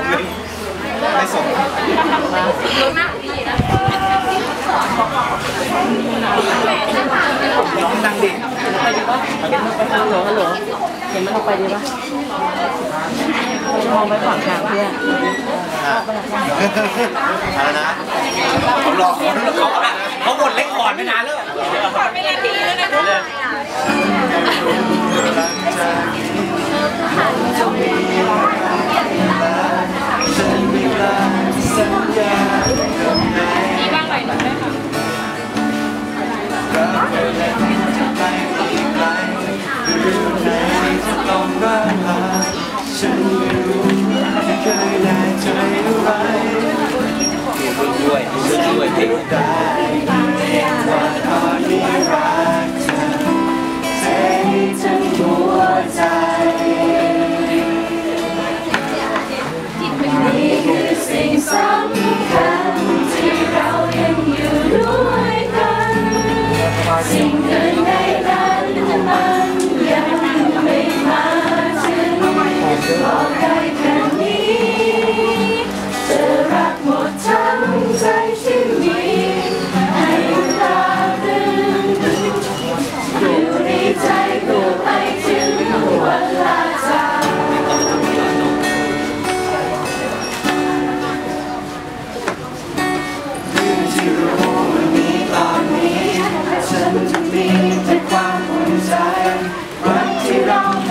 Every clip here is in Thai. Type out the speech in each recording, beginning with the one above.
มเลยไม่สมน้องดังดิไปดีปะไปฮัลโหลฮัลโหลเห็นมันออกไปดีปะมองไปฝั่งทางเพื่อนอะไรนะเขารอเขาเขาหมดเล็กก่อนไม่นานแล้ว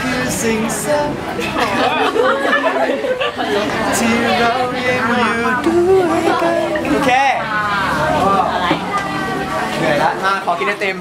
คือสิ่งสำคัญที่เรายังอยู่ด้วยกันโอเคเหนื่อยละมาขอกินไอติม